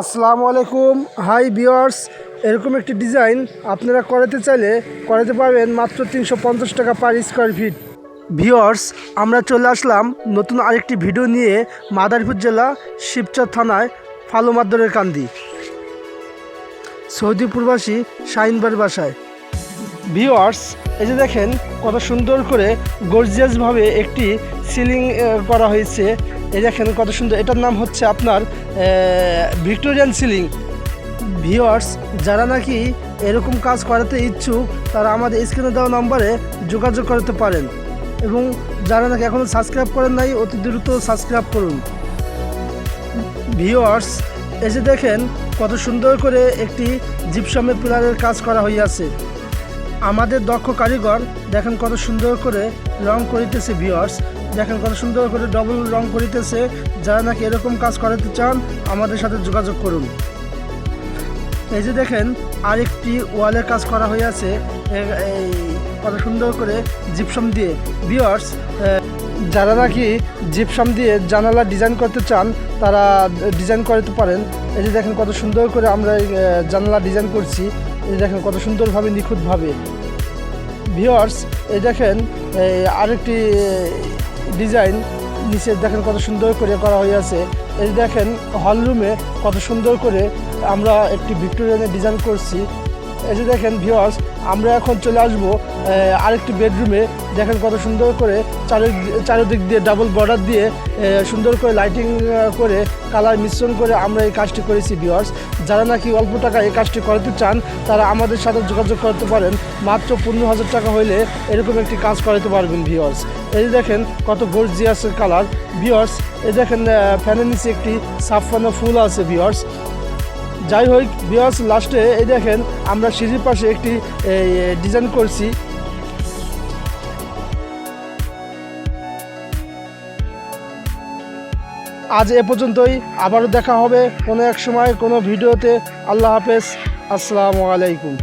আসসালামু আলাইকুম। হাই বিয়ার্স এরকম একটি ডিজাইন আপনারা করাতে চাইলে করাতে পারবেন মাত্র তিনশো পঞ্চাশ টাকা পার স্কোয়ার ফিট ভিওর্স আমরা চলে আসলাম নতুন আরেকটি ভিডিও নিয়ে মাদারীপুর জেলা শিবচর থানায় ফালুমাদ্দরের কান্দি। সৌদি প্রবাসী শাহিনবার বাসায়। ভিওয়ার্স এই যে দেখেন কত সুন্দর করে গর্জিয়াসভাবে একটি সিলিং করা হয়েছে। এই দেখেন কত সুন্দর, এটার নাম হচ্ছে আপনার ভিক্টোরিয়ান সিলিং। ভিওয়ার্স যারা নাকি এরকম কাজ করাতে ইচ্ছুক, তারা আমাদের স্ক্রিনে দেওয়া নম্বরে যোগাযোগ করতে পারেন। এবং যারা নাকি এখনও সাবস্ক্রাইব করেন নাই, অতি দ্রুত সাবস্ক্রাইব করুন। ভিওয়ার্স এসে দেখেন, কত সুন্দর করে একটি জিপসামের পিলারের কাজ করা হইয়াছে। আমাদের দক্ষ কারিগর, দেখেন কত সুন্দর করে রং করিতেছে ভিওর্স দেখেন কত সুন্দর করে ডবল রং করিতেছে, যারা নাকি এরকম কাজ করাতে চান, আমাদের সাথে যোগাযোগ করুন। এই যে দেখেন, আরেকটি ওয়ালের কাজ করা এ- এই কত সুন্দর করে জিপসাম দিয়ে। ভিওয়ার্স যারা নাকি জিপসাম দিয়ে জানালা ডিজাইন করতে চান, তারা ডিজাইন করতে পারেন। এই যে দেখেন কত সুন্দর করে আমরা জানালা ডিজাইন করছি। এই দেখেন কত সুন্দরভাবে, নিখুঁতভাবে। ভিওয়ার্স এই দেখেন আরেকটি ডিজাইন নিচে দেখেন কত সুন্দর করে করা হয়েছে এই দেখেন হল রুমে কত সুন্দর করে আমরা একটি ভিক্টোরিয়ানের ডিজাইন করছি। যে দেখেন ভিওয়ার্স আমরা এখন চলে আসব আরেকটি বেডরুমে দেখেন কত সুন্দর করে চারি চারিদিক দিয়ে ডাবল বর্ডার দিয়ে সুন্দর করে লাইটিং করে কালার মিশ্রণ করে আমরা এই কাজটি করেছি ভিওয়ার্স যারা নাকি অল্প টাকা এই কাজটি করাতে চান, তারা আমাদের সাথে যোগাযোগ করতে পারেন। মাত্র পনেরো হাজার টাকা হইলে এরকম একটি কাজ করাতে পারবেন ভিওয়ার্স এই দেখেন কত গর্জিয়াস কালার ভিওয়ার্স এই দেখেন ফ্যানের নিচে একটি সাফানো ফুল আছে ভিওয়ার্স যাই হোক বিয়াস লাস্টে এই দেখেন, আমরা সিঁড়ির পাশে একটি ডিজাইন করছি। আজ এ পর্যন্তই, আবারও দেখা হবে কোনো এক সময়, কোনো ভিডিওতে। আল্লাহ হাফেজ, আসসালামু আলাইকুম।